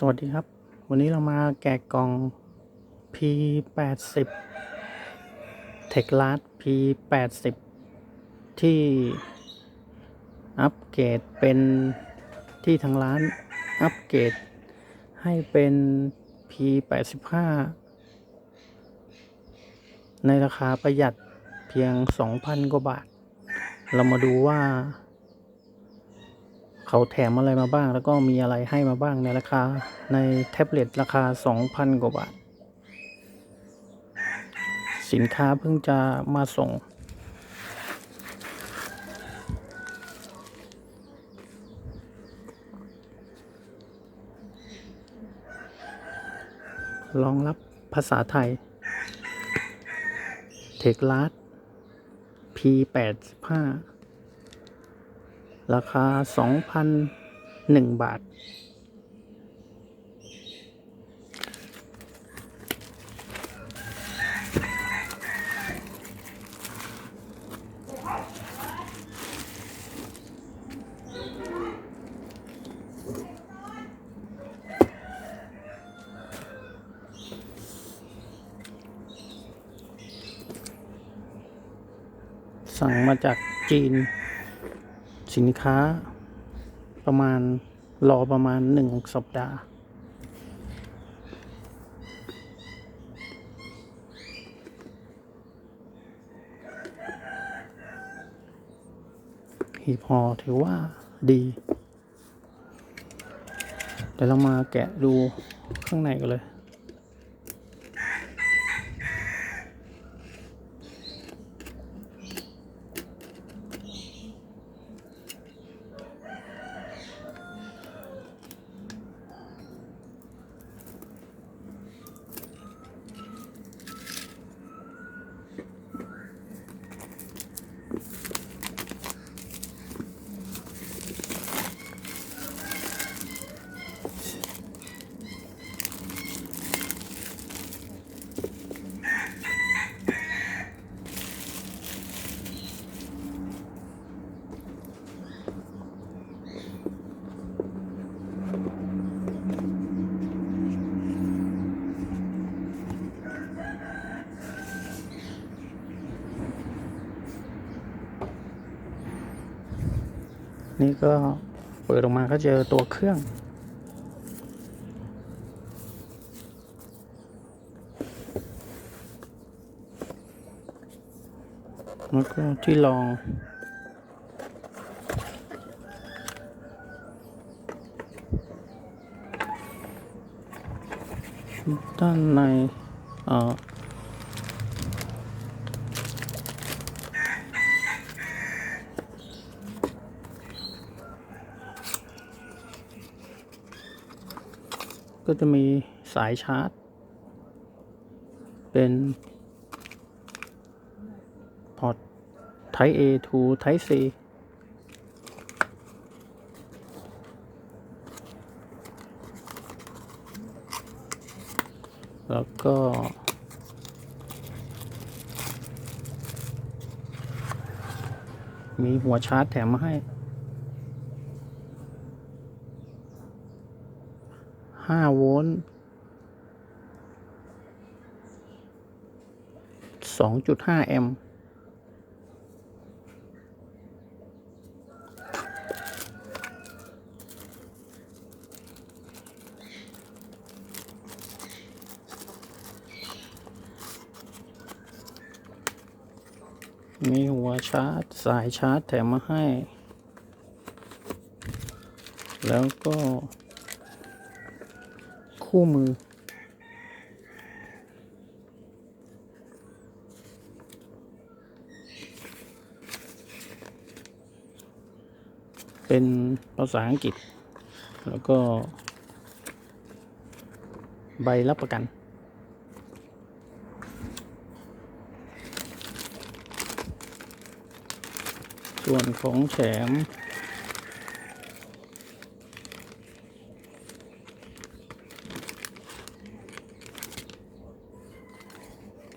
สวัสดีครับ วันนี้เรามาแกะกล่อง P80 t e c l a s P80 ที่อัปเกรดเป็นที่ทางร้านอัปเกรดให้เป็น P85 ในราคาประหยัดเพียง 2,000 กว่าบาท เรามาดูว่า เขาแถมอะไรมาบ้าง แล้วก็มีอะไรให้มาบ้างในราคาในแท็บเล็ตราคา 2,000 กว่าบาท สินค้าเพิ่งจะมาส่ง รองรับภาษาไทย เทคลาส P85 ราคา 2,001 บาท สั่งมาจากจีน สินค้าประมาณรอประมาณหนึ่งสัปดาห์ หีบห่อถือว่าดีเดี๋ยวเรามาแกะดูข้างในกันเลย นี่ก็เปิดออกมาก็เจอตัวเครื่อง แล้วก็ที่รองด้านในเอ่อ จะมีสายชาร์จ เป็น พอร์ต Type A to Type C แล้วก็ มีหัวชาร์จแถมมาให้ ห้าโวลต์สองจุดห้าแอมป์มีหัวชาร์จ สายชาร์จแถมมาให้ แล้วก็ คู่มือ เป็นภาษาอังกฤษ แล้วก็ ใบรับประกันส่วนของแถม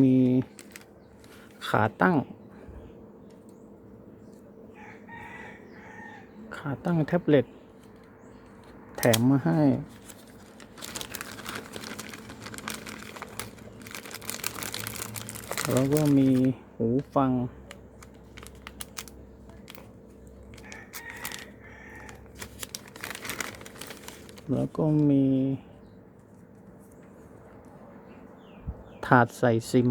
มีขาตั้ง ขาตั้งแท็บเล็ต แถมมาให้ แล้วก็มีหูฟัง แล้วก็มีาดใส่ซิม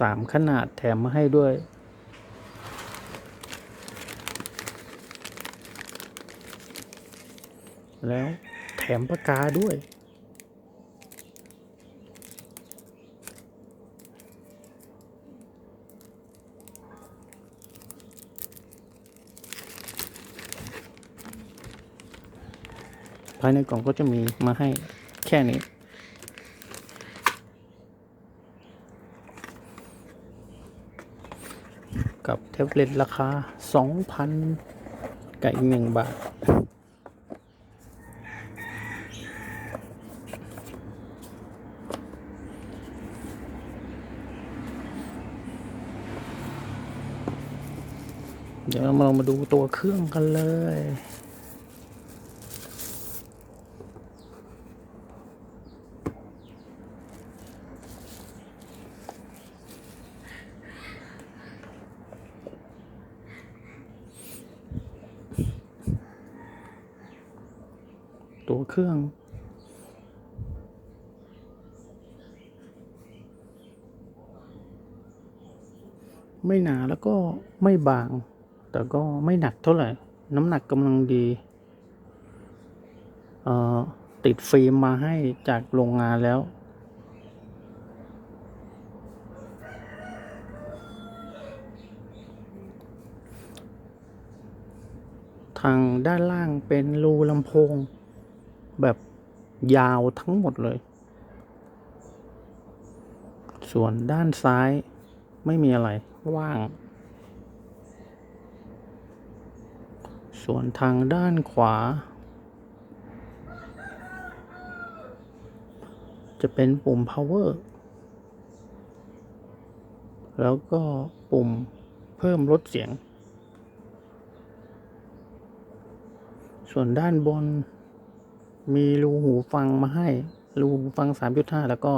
สามขนาดแถมมาให้ด้วย แล้วแถมปากกาด้วย ภายในกล่องก็จะมีมาให้แค่นี้ กั บแท็บเล็ตราคา 2,000 กับอีกหนึ่งบาท เดี๋ยวเรามาลองมาดูตัวเครื่องกันเลย ตัวเครื่อง ไม่หนาแล้วก็ไม่บาง แต่ก็ไม่หนักเท่าไหร่ น้ำหนักกำลังดี ติดฟิล์มมาให้จากโรงงานแล้วทางด้านล่างเป็นรูลำโพง แบบยาวทั้งหมดเลย ส่วนด้านซ้ายไม่มีอะไรว่าง ส่วนทางด้านขวา จะเป็นปุ่ม power แล้วก็ปุ่มเพิ่มลดเสียง ส่วนด้านบน มีรูหูฟังมาให้ รูหูฟัง 3.5 แล้วก็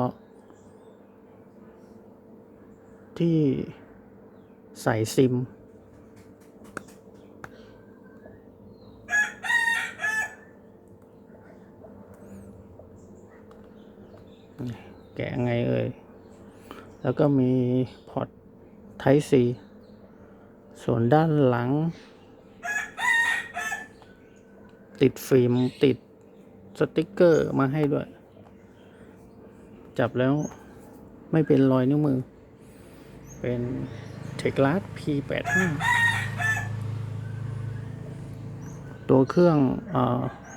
ที่ใส่ซิม แกะไงเอ่ย แล้วก็มีพอร์ต Type C ส่วนด้านหลัง ติดฟิล์มติด สติกเกอร์มาให้ด้วย จับแล้วไม่เป็นรอยนิ้วมือ เป็นเทคลาส P85 ตัวเครื่องเอ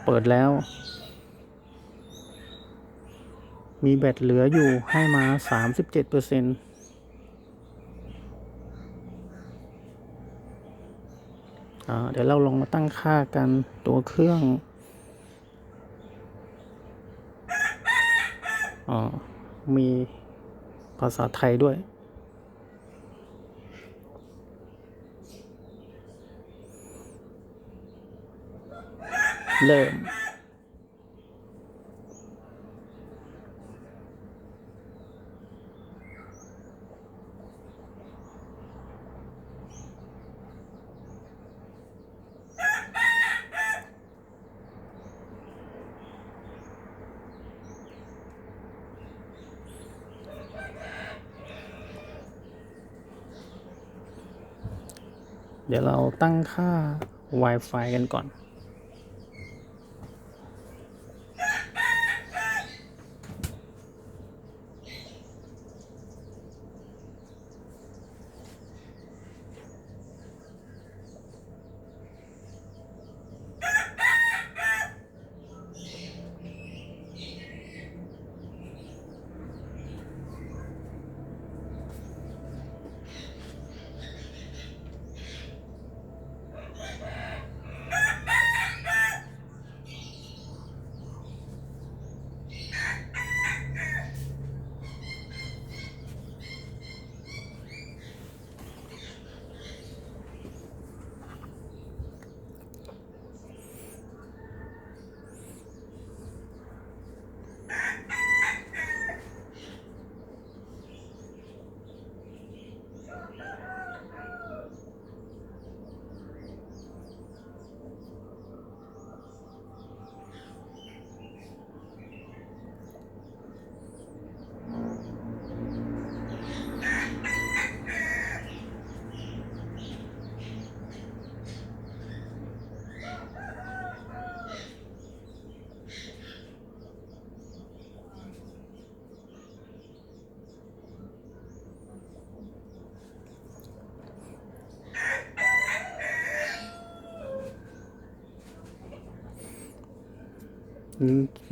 เปิดแล้ว มีแบตเหลืออยู่ให้มา 37%เปอร์เซ็นต์เดี๋ยวเราลองมาตั้งค่ากันตัวเครื่องออ มีภาษาไทยด้วย เริ่ม เดี๋ยวเราตั้งค่า Wi-Fi กันก่อน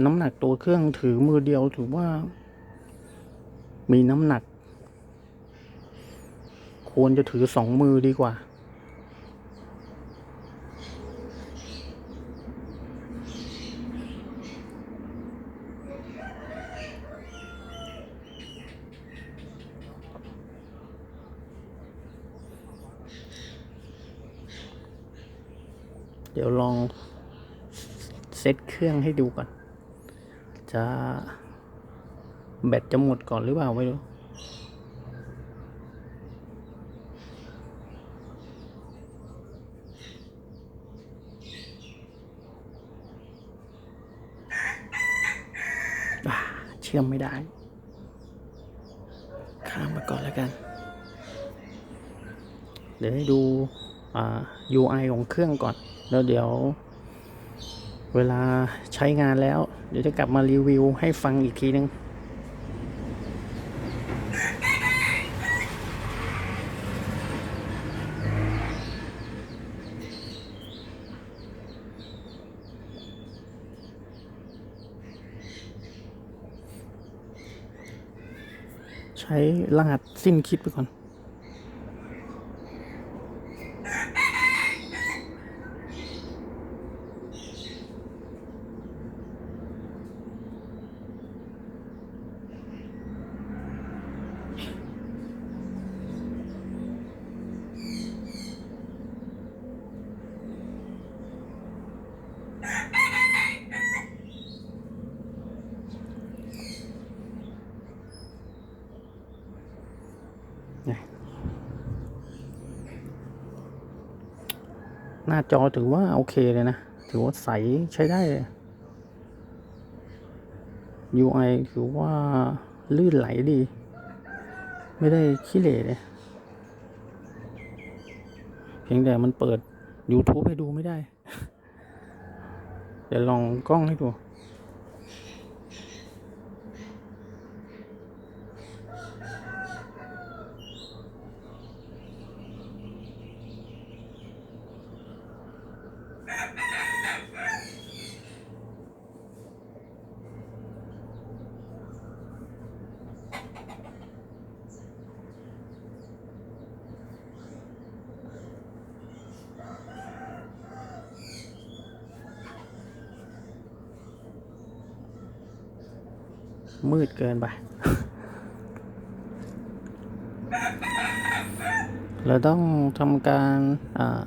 น้ำหนักตัวเครื่องถือมือเดียวถือว่า มีน้ำหนัก ควรจะถือสองมือดีกว่า เดี๋ยวลอง ซตเครื่องให้ดูก่อน จะแบตจะหมดก่อนหรือเปล่าไม่รู้อ่าเชื่อมไม่ได้ ข้ามมาก่อนแล้วกัน เดี๋ยวให้ดูอ่า UI ของเครื่องก่อน แล้วเดี๋ยว เวลาใช้งานแล้ว เดี๋ยวจะกลับมารีวิวให้ฟังอีกทีนึงใช้รหัสสิ้นคิดไปก่อน หน้าจอถือว่าโอเคเลยนะ ถือว่าใสใช้ได้เลย UI ถือว่าลื่นไหลดี ไม่ได้ขี้เหร่เลย เพียงแต่มันเปิด YouTube ให้ดูไม่ได้ เดี๋ยวลองกล้องให้ดู มืดเกินไป เราต้องทำการา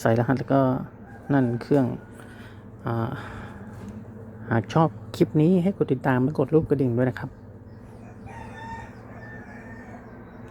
ใส่รหัสแล้วก็นั่นเครื่องอาหากชอบคลิปนี้ให้กดติดตามและกดรูปกระดิ่งด้วยนะครับ